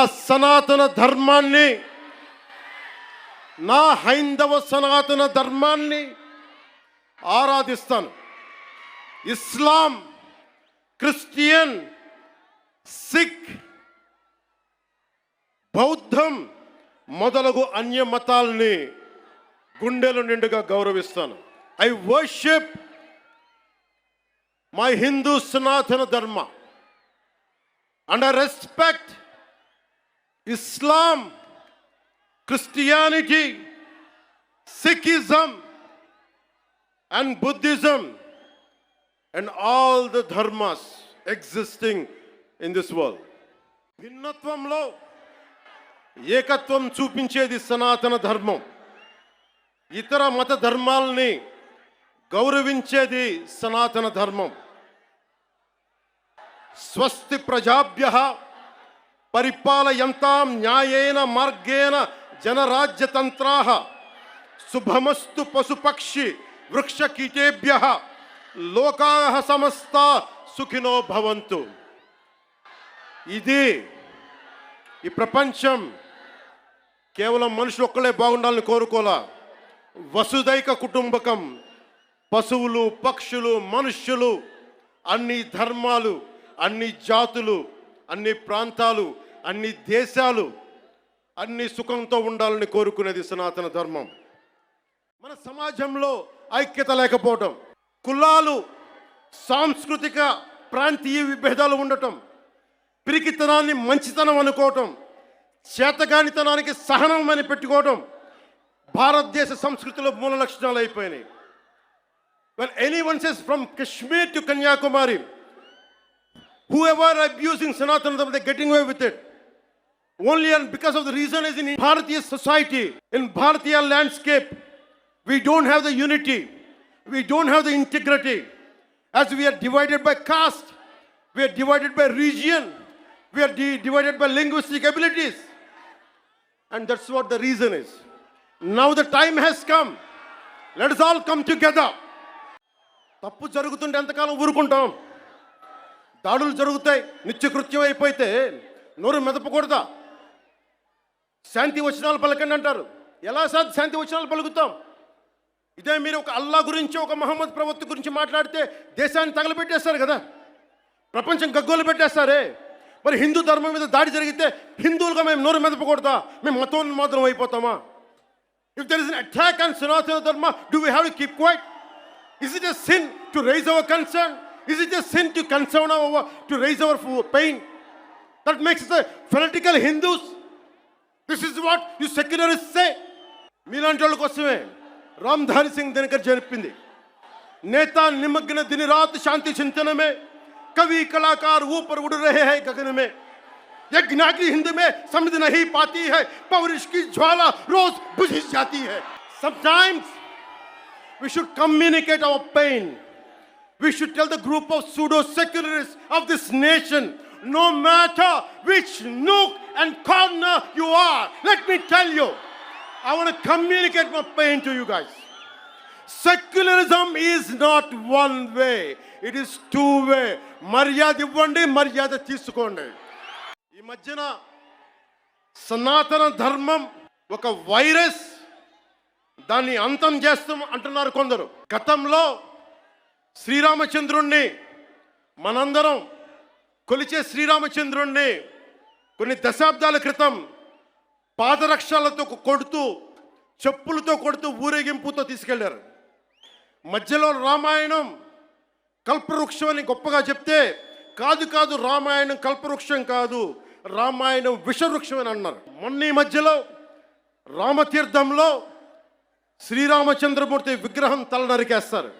నా సనాతన ధర్మాన్ని నా హైందవ సనాతన ధర్మాన్ని ఆరాధిస్తాను. ఇస్లాం క్రిస్టియన్ సిక్ బౌద్ధం మొదలగు అన్య మతాల్ని గుండెలు నిండుగా గౌరవిస్తాను. I worship my Hindu Sanatana Dharma and I respect Islam Christianity Sikhism and Buddhism and all the dharmas existing in this world. భిన్నత్వంలో ఏకత్వం చూపించేది సనాతన ధర్మం. ఇతర మత ధర్మాల్ని గౌరవించేది సనాతన ధర్మం. స్వస్తి ప్రజాభ్య పరిపాలయంతాం న్యాయేన మార్గేణ జనరాజ్యతంత్రా. శుభమస్తు పశుపక్షి వృక్షకీటేభ్య. లోకా సమస్త సుఖినో భవంతు. ఇది ఈ ప్రపంచం కేవలం మనుషులు ఒక్కలే బాగుండాలని కోరుకోలా. వసుదైక కుటుంబకం పశువులు పక్షులు మనుష్యులు అన్ని ధర్మాలు అన్ని జాతులు అన్ని ప్రాంతాలు అన్ని దేశాలు అన్ని సుఖంతో ఉండాలని కోరుకునేది సనాతన ధర్మం. మన సమాజంలో ఐక్యత లేకపోవటం కులాలు సాంస్కృతిక ప్రాంతీయ విభేదాలు ఉండటం పిరికితనాన్ని మంచితనం అనుకోవటం చేతగానితనానికి సహనం అని పెట్టుకోవటం భారతదేశ సంస్కృతిలో మూల లక్షణాలు అయిపోయినాయి. Well anyone says from Kashmir to Kanyakumari who ever abusing Sanatana Dharma they getting away with it only and because of the reason is in Bharatiya society in Bharatiya landscape we don't have the unity we don't have the integrity as we are divided by caste we are divided by region we are di- divided by linguistic abilities and that's what the reason is now the time has come let us all come together తప్పు జరుగుతుంటే ఎంతకాలం ఊరుకుంటాం దాడులు జరుగుతాయి నిత్యకృత్యం అయిపోతే నోరు మెదపకూడదా? శాంతి వచనాలు పలకండి అంటారు. ఎలా సార్ శాంతి వచనాలు పలుకుతాం? ఇదే మీరు ఒక అల్లా గురించి ఒక మహమ్మద్ ప్రవక్త గురించి మాట్లాడితే దేశాన్ని తగలబెట్టేస్తారు కదా? ప్రపంచం గగ్గోలు పెట్టేస్తారే? మరి హిందూ ధర్మం మీద దాడి జరిగితే హిందువులుగా మేము నోరు మెదపకూడదా? మేము మతోన్మాదం అయిపోతామా? If there is an attack and Sanatana Dharma do we have to keep quiet is it a sin to raise our concern is it a sin to concern our to raise our pain that makes the fanatical Hindus this is what you secularist say మీలాంటి వాళ్ళ కోసమే రామ్ధారి సింగ్ దినకర్ చెప్పింది नेता निमग्न दिन रात शांति चिंतन में कवि कलाकार ऊपर उड़ रहे हैं गगन में यज्ञाग्नि हिंद में समझ नहीं पाती है पौरुष की ज्वाला रोज बुझ जाती है sometimes we should communicate our pain we should tell the group of pseudo secularists of this nation no matter which nook and corner you are let me tell you i want to communicate my pain to you guys secularism is not one way it is two way మర్యాద ఇవ్వండి మర్యాద తీసుకోండి ఈ మధ్యన సనాతన ధర్మం ఒక virus దాన్ని అంతం చేస్తాం అంటున్నారు కొందరు గతంలో శ్రీరామచంద్రుణ్ణి మనందరం కొలిచే శ్రీరామచంద్రుణ్ణి కొన్ని దశాబ్దాల క్రితం పాదరక్షాలతో కొడుతూ చెప్పులతో కొడుతూ ఊరేగింపుతో తీసుకెళ్ళారు. మధ్యలో రామాయణం కల్పవృక్షం అని గొప్పగా చెప్తే కాదు కాదు రామాయణం కల్పవృక్షం కాదు రామాయణం విషవృక్షం అని అన్నారు. మొన్న ఈ మధ్యలో రామతీర్థంలో శ్రీరామచంద్రమూర్తి విగ్రహం తల నరికేస్తారు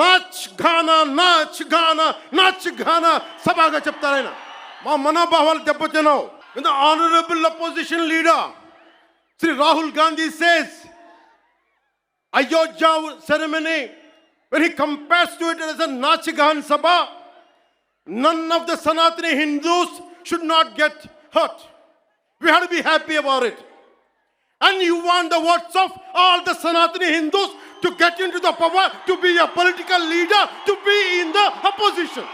notch Ghana notch Ghana notch Ghana సభాగా చెప్తారు ఆయన మా మనోభావాలు దెబ్బతిన్నావు with honourable opposition leader Shri Rahul Gandhi says Ayodhya ceremony when he compares to it as a Nachigan Sabha, none of the Sanatani Hindus should not get hurt. We have to be happy about it. And you want the votes of all the Sanatani Hindus to get into the power, to be a political leader, to be in the opposition.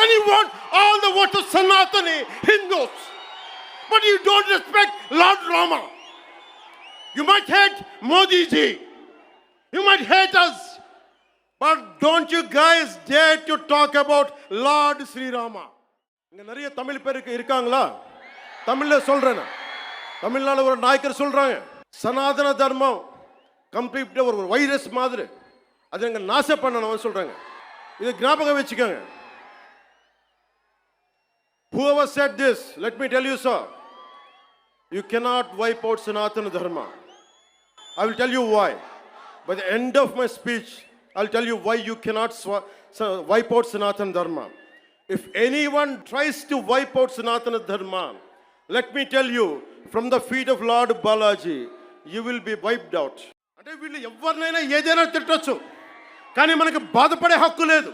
And you want all the votes of Sanatani Hindus. But you don't respect Lord Rama. You might hate Modi ji. You might hate us. But don't you guys dare to talk about Lord Sri Rama. இங்க நிறைய தமிழ் பேருக்கு இருக்காங்களா தமிழ்ல சொல்றேன் நான். தமிழ்நாடு ஒரு நாயக்கர் சொல்றாங்க சனாதன தர்மம் கம்ப்ளீட் ஒரு வைரஸ் மாதிரி அது எங்க நாச பண்ணணும் சொல்றாங்க இது ஞாபகம் வச்சுக்கோங்க Whoever said this, let me tell you, sir, you cannot wipe out Sanatana Dharma. I will tell you why. By the end of my speech, I'll tell you why you cannot swa- sa- wipe out Sanatana Dharma. If anyone tries to wipe out Sanatana Dharma, let me tell you from the feet of lord Balaji you will be wiped out అంటే వీళ్ళు ఎవరినైనా ఏదైనా తిట్టొచ్చు. కానీ మనకి బాధపడే హక్కు లేదు.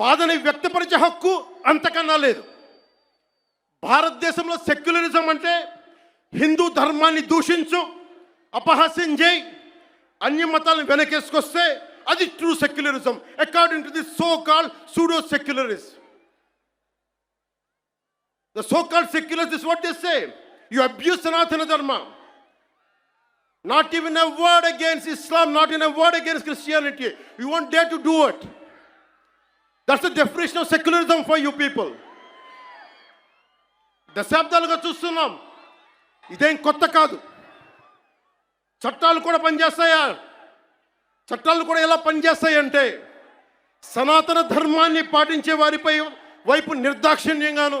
బాధని వ్యక్తపరిచే హక్కు అంతకన్నా లేదు. భారతదేశంలో సెక్యులరిజం అంటే హిందూ ధర్మాన్ని దూషించు అపహాస్యం చేయి అన్య మతాలను వెనకేసుకొస్తే అది true secularism according to the so called pseudo secularism The so-called secularists is what they say. You abuse Sanatana Dharma. Not even a word against Islam, not even a word against Christianity. You won't dare to do it. That's the definition of secularism for you people. దశాబ్దాలుగా చూస్తున్నాం ఇదేం కొత్త కాదు చట్టాలు కూడా పనిచేస్తాయా చట్టాలు కూడా ఎలా పనిచేస్తాయి అంటే సనాతన ధర్మాన్ని పాటించే వారిపై వైపు నిర్దాక్షిణ్యంగాను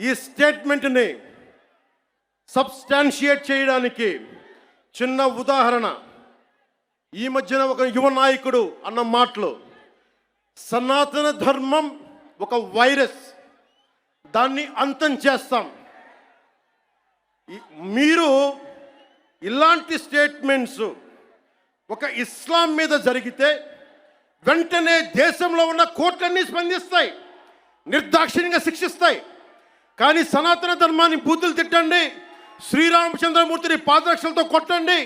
ఈ స్టేట్మెంట్ని సబ్స్టాన్షియేట్ చేయడానికి చిన్న ఉదాహరణ. ఈ మధ్యన ఒక యువ నాయకుడు అన్న మాటలు. సనాతన ధర్మం ఒక వైరస్. దాన్ని అంతం చేస్తాం. మీరు ఇలాంటి స్టేట్మెంట్స్ ఒక ఇస్లాం మీద జరిగితే వెంటనే దేశంలో ఉన్న కోర్టులన్నీ స్పందిస్తాయి. నిర్దాక్షిణ్యంగా శిక్షిస్తాయి. కానీ సనాతన ధర్మాన్ని బూతులు తిట్టండి. శ్రీరామచంద్రమూర్తిని పాదరక్షలతో కొట్టండి.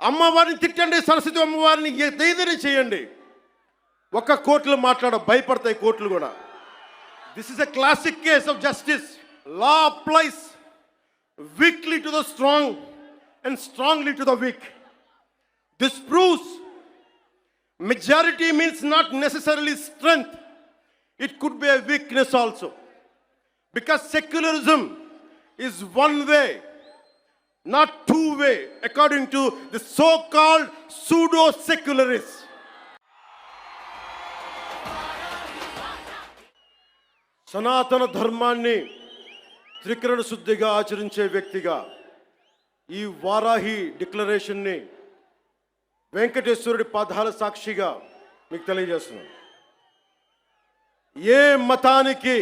అమ్మవారిని తిట్టండి సరస్వతి అమ్మవారిని ఏదైనా చేయండి. ఒక్క కోర్టులు మాట్లాడ భయపడతాయి కోర్టులు కూడా. This is a classic case of justice law applies weakly to the strong and strongly to the weak this proves majority means not necessarily strength it could be a weakness also because secularism is one way not two way according to the so called pseudo secularists Sanatana ధర్మాన్ని త్రికరణ శుద్ధిగా ఆచరించే వ్యక్తిగా ఈ వారాహి డిక్లరేషన్ని వెంకటేశ్వరుడి పదాల సాక్షిగా మీకు తెలియజేస్తున్నాను. ఏ మతానికి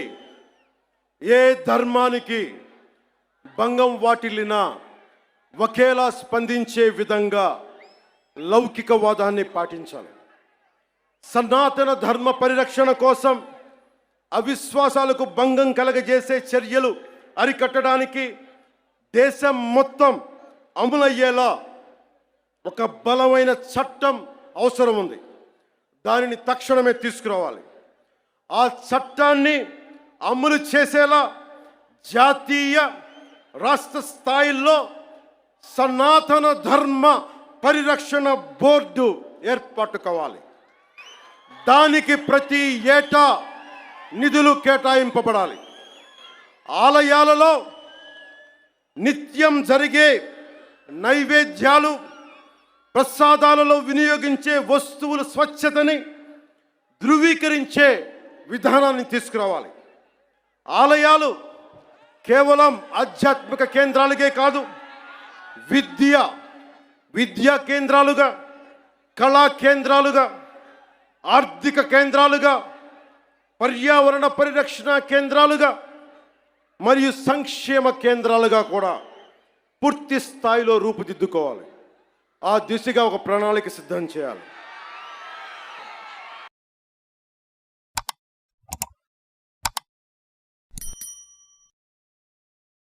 ఏ ధర్మానికి భంగం వాటిల్లినా ఒకేలా స్పందించే విధంగా లౌకికవాదాన్ని పాటించాలి. సనాతన ధర్మ పరిరక్షణ కోసం అవిశ్వాసాలకు భంగం కలగజేసే చర్యలు అరికట్టడానికి దేశం మొత్తం అమలయ్యేలా ఒక బలమైన చట్టం అవసరం ఉంది దానిని తక్షణమే తీసుకురావాలి. ఆ చట్టాన్ని అమలు చేసేలా జాతీయ రాష్ట్ర స్థాయిల్లో సనాతన ధర్మ పరిరక్షణ బోర్డు ఏర్పాటు కావాలి దానికి ప్రతి ఏటా నిధులు కేటాయింపబడాలి. ఆలయాలలో నిత్యం జరిగే నైవేద్యాలు ప్రసాదాలలో వినియోగించే వస్తువుల స్వచ్ఛతని ధృవీకరించే విధానాన్ని తీసుకురావాలి. ఆలయాలు కేవలం ఆధ్యాత్మిక కేంద్రాలుగే కాదు విద్య విద్యా కేంద్రాలుగా కళా కేంద్రాలుగా ఆర్థిక కేంద్రాలుగా పర్యావరణ పరిరక్షణ కేంద్రాలుగా మరియు సంక్షేమ కేంద్రాలుగా కూడా పూర్తి స్థాయిలో రూపుదిద్దుకోవాలి. ఆ దిశగా ఒక ప్రణాళిక సిద్ధం చేయాలి.